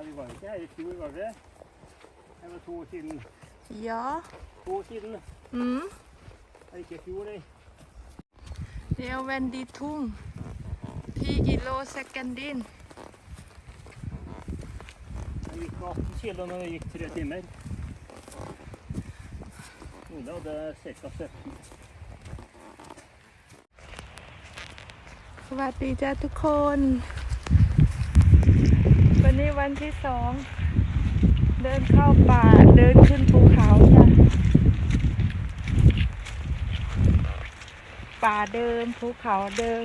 ikke her i fjor, var vi? Det var to år siden. Ja. To år siden. Mm. Det er ikke i fjor, det. เดี๋ยวเวนดีทุ่งที่กิโลเซกันดิน Det gikk 18 kilo når det gikk tre timer. Ole hadde ca. 17. สวัสดีจ้าทุกคน วันนี้วันที่สอง เดินเข้าป่า เดินขึ้นภูเขาจ้ะป่าเดิมภูเขาเดิม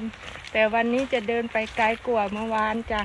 แต่วันนี้จะเดินไปไกลกว่าเมื่อวานจ้ะ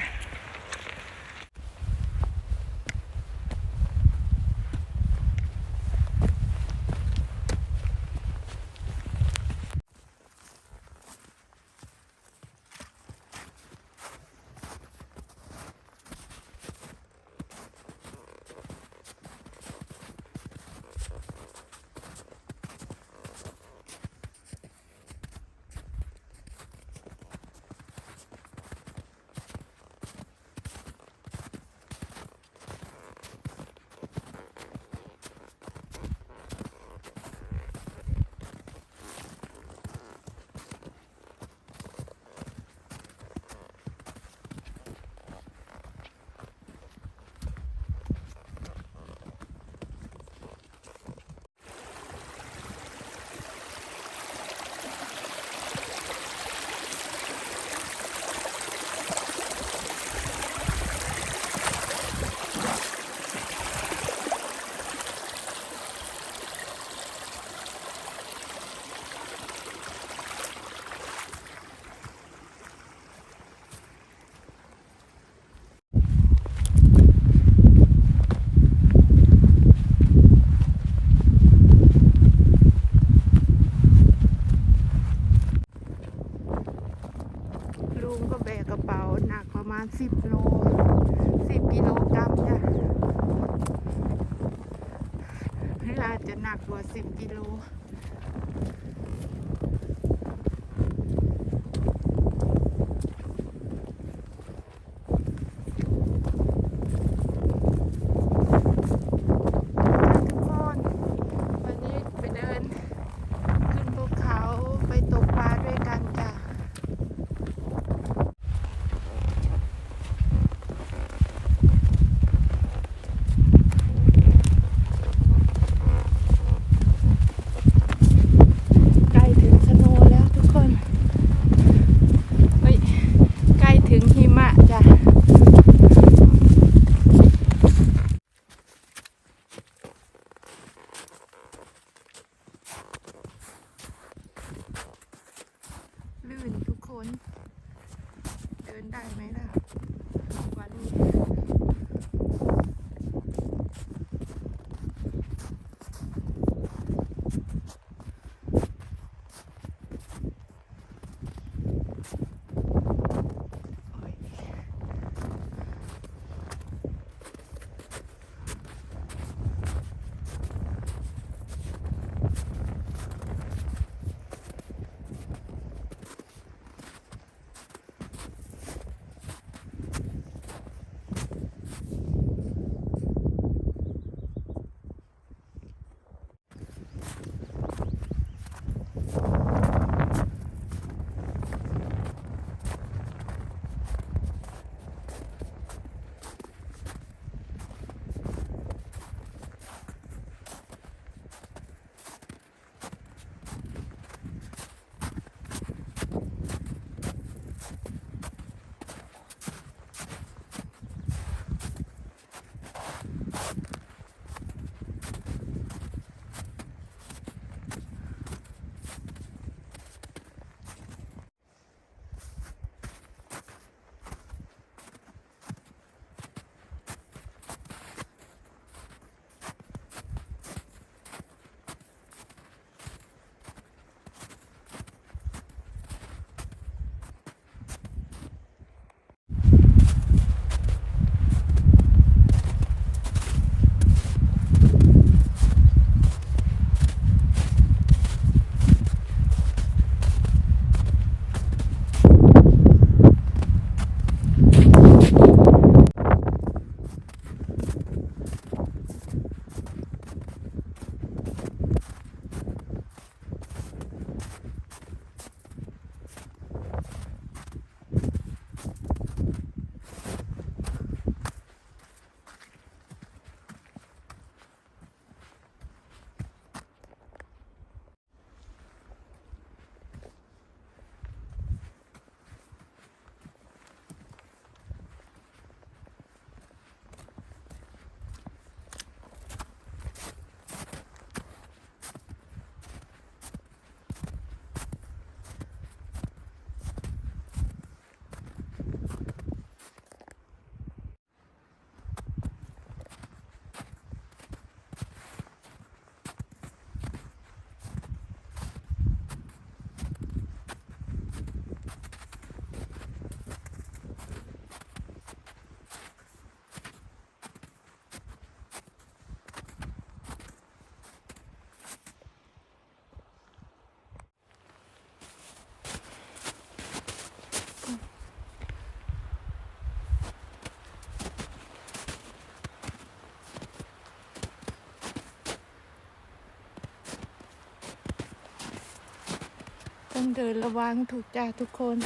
เดินระวังถูกจ้ะทุกคน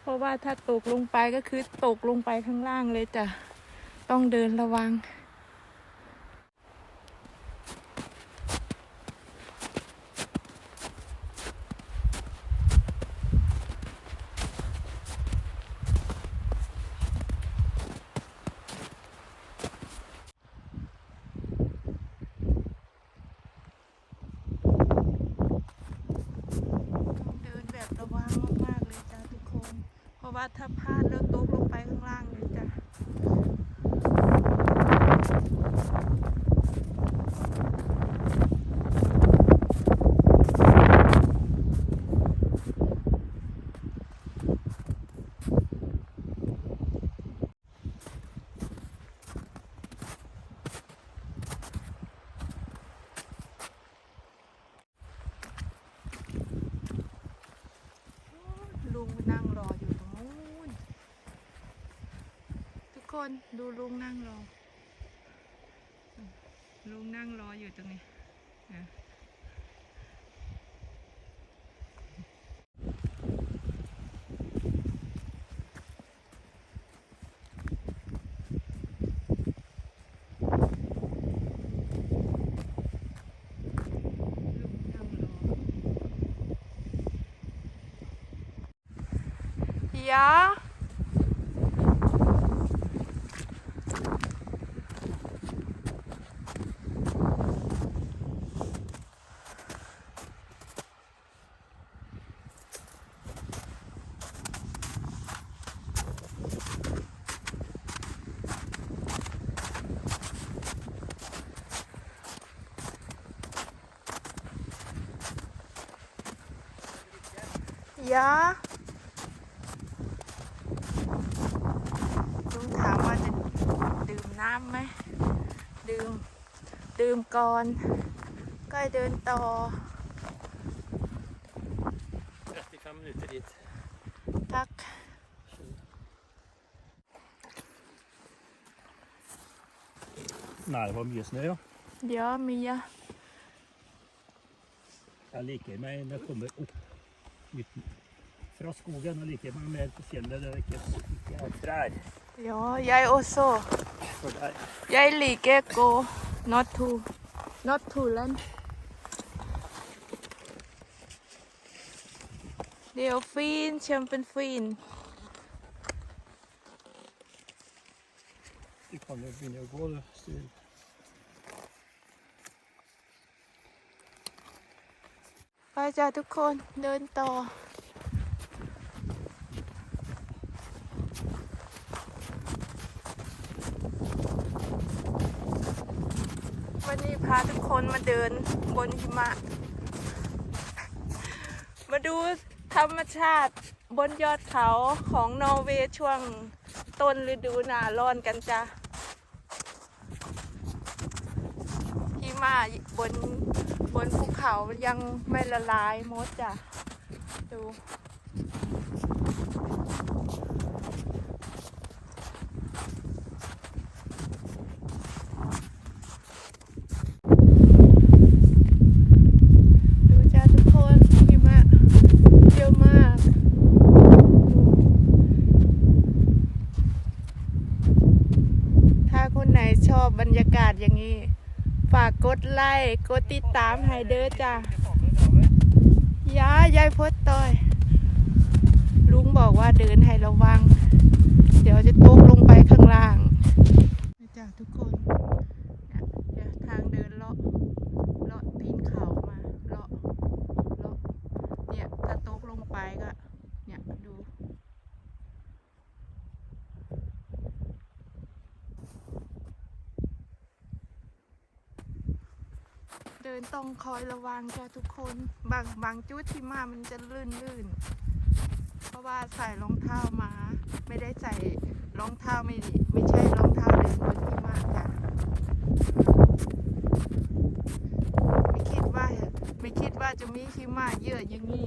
เพราะว่าถ้าตกลงไปก็คือตกลงไปข้างล่างเลยจ้ะต้องเดินระวังเดินแบบระวังมากๆเลยจ้ะทุกคน เพราะว่าถ้าพลาดแล้วตกลงไปข้างล่างเลยจ้ะ ลุงนั่งรออยู่ตรงนู้น ทุกคน ดูลุงนั่งรออืมลุงนั่งรออยู่ตรงนี้อะ ลุงนั่งรอ Ja. Ja. ลุงถามว่าจะดื่มน้ำไหม ดื่ม ดื่มก่อนก็เดินต่อ 35 minuter dit. พัก Nei, det var mye snø, ja. เดี๋ยวมีอะ Jeg liker meg når jeg kommer opp uten, fra skogen. Jeg liker meg mer på fjellet der det ikke, ikke er trær. เดี๋ยว jeg også For der, jeg liker gå not to not to land เดี๋ยวฟินเชิมเป็นฟิน du kan jo begynne å gå, du. Stil. ไปจ้าทุกคนเดินต่อ วันนี้พาทุกคน มาเดินบนหิมะ มาดูธรรมชาติบนยอดเขาของนอร์เวย์ช่วงต้นฤดูหนาร้อนกันจ้ะหิมะบนบนภูเขายังไม่ละลายมดจ้ะ ดูจ้าทุกคนหิมะเยอะมาก ถ้าคนไหนชอบบรรยากาศอย่างนี้ ฝากกดไล ค์กดติดตามให้เด้อจ้ายายยายพดต่อย ลุงบอกว่าเดินให้ระวัง เดี๋ยวจะตกลงไปข้างล่างจ้าทุกคนเนี่ยเดี๋ยวทางเดินเลาะเลาะตีนเขามาเลาะเลาะเนี่ยถ้าตกลงไปก็ เนี่ยดู เดินต้องคอยระวังจ้ะทุกคน บางบางจุดที่มามันจะลื่นลื่น เพราะว่าใส่รองเท้ามา ไม่ได้ใส่รองเท้าไม่ดีไม่ใช่รองเท้าเดินบนหิมาจ้ะไม่คิดว่าไม่คิดว่าจะมีที่มาเยอะอย่างนี้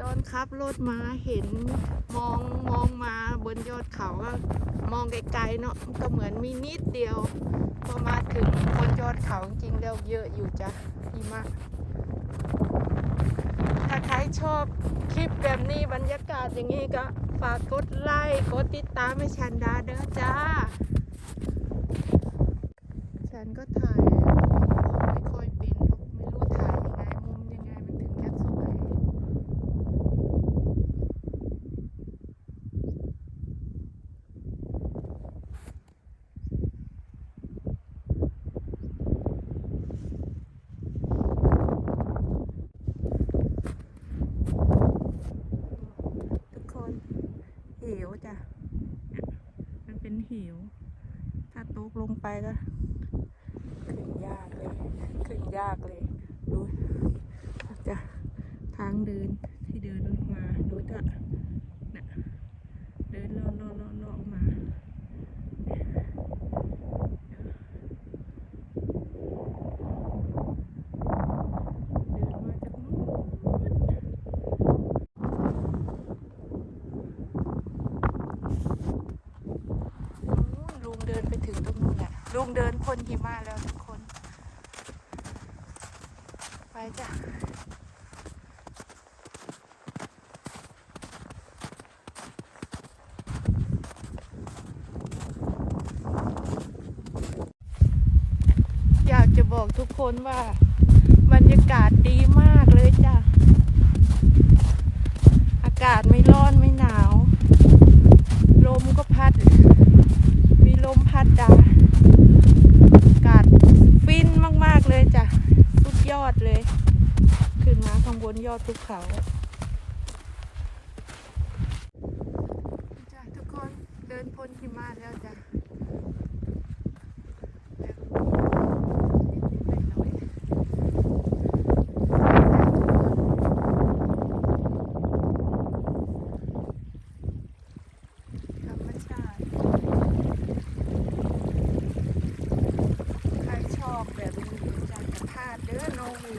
ตอนขับ รถมาเห็นมองมองมาบนยอดเขาก็มองไกลๆเนาะก็เหมือนมีนิดเดียว พอมาถึงบนยอดเขาจริงๆแล้วเยอะอยู่จ้ะหิมะถ้าใครชอบคลิปแบบนี้บรรยากาศอย่างนี้ก็ฝากกดไลค์กดติดตามให้ฉันดาเด้อจ้า ฉันก็ถ่ายไม่ค่อยเป็นหรอกไม่รู้ถ่ายยังไงมุมยังไงมันถึงจะสวย ทุกคนเหวจ้ะเนี่ยมันเป็นเหวถ้าตกลงไปก็ขึ้นยากเลย ขึ้นยากเลย ดูจะทางเดินมาดูจ้ะน่ะเดินเลาะเลาะเลาะเลาะมาเดินมาจากนู้น ลุงเดินไปถึงตรงนู้นแห ลุงเดินพ้นหิมะแล้วทุกคน ไปจ้ะอยากจะบอกทุกคนว่าบรรยากาศดีมากเลยจ้ะ อากาศไม่ร้อนไม่หนาว ลมก็พัด มีลมพัดดาอากาศฟินมาก ๆ เลยจ้ะ สุดยอดเลย ขึ้นมาข้างบน ยอดภูเขาจ้ะทุกคนเดินพ้นหิมะแล้วจ้ะธรรมชาติใครชอบแบบนี้จากกระพาดเด้อโนวี